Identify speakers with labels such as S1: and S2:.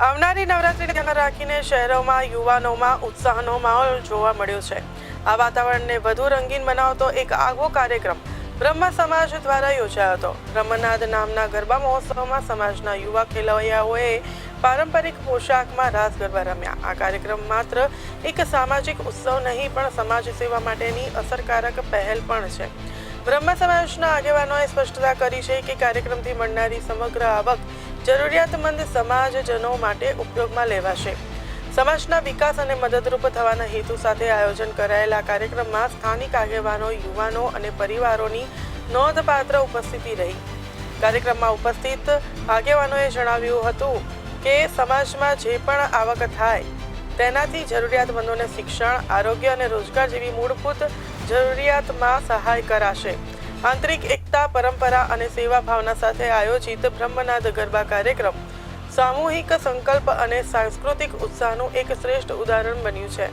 S1: આવનારી નવરાત્રીને ધ્યાનમાં રાખીને શહેરોમાં યુવાનોમાં ઉત્સાહનો માહોલ જોવા મળ્યો છે. આ વાતાવરણને વધુ રંગીન બનાવતો એક આગવો કાર્યક્રમ બ્રહ્મ સમાજ દ્વારા યોજાયો હતો. બ્રહ્મનાદ નામના ગરબા મહોત્સવમાં સમાજના યુવા ખેલૈયાઓએ પારંપરિક પોશાકમાં રાસ ગરબા રમ્યા. આ કાર્યક્રમ માત્ર એક સામાજિક ઉત્સવ નહીં, પણ સમાજ સેવા માટેની અસરકારક પહેલ પણ છે. બ્રહ્મ સમાજના આગેવાનોએ સ્પષ્ટતા કરી છે કે કાર્યક્રમથી મળનારી સમગ્ર આવક જરૂરિયાતમંદ સમાજજનો માટે ઉપયોગમાં લેવાશે. સમાજના વિકાસ અને મદદરૂપ થવાના હેતુ સાથે આયોજન કરાયેલા કાર્યક્રમમાં સ્થાનિક આગેવાનો, યુવાનો અને પરિવારોની નોંધપાત્ર ઉપસ્થિતિ રહી. કાર્યક્રમમાં ઉપસ્થિત આગેવાનોએ જણાવ્યું હતું કે, સમાજમાં જે પણ આવક થાય, તેનાથી જરૂરિયાતમંદોને શિક્ષણ, આરોગ્ય અને રોજગાર જેવી મૂળભૂત જરૂરિયાતમાં સહાય કરાશે. આંતરિક એકતા, પરંપરા અને સેવા ભાવના સાથે આયોજિત બ્રહ્મનાદ ગરબા કાર્યક્રમ સામૂહિક સંકલ્પ અને સાંસ્કૃતિક ઉત્સાહનું એક શ્રેષ્ઠ ઉદાહરણ બન્યું છે.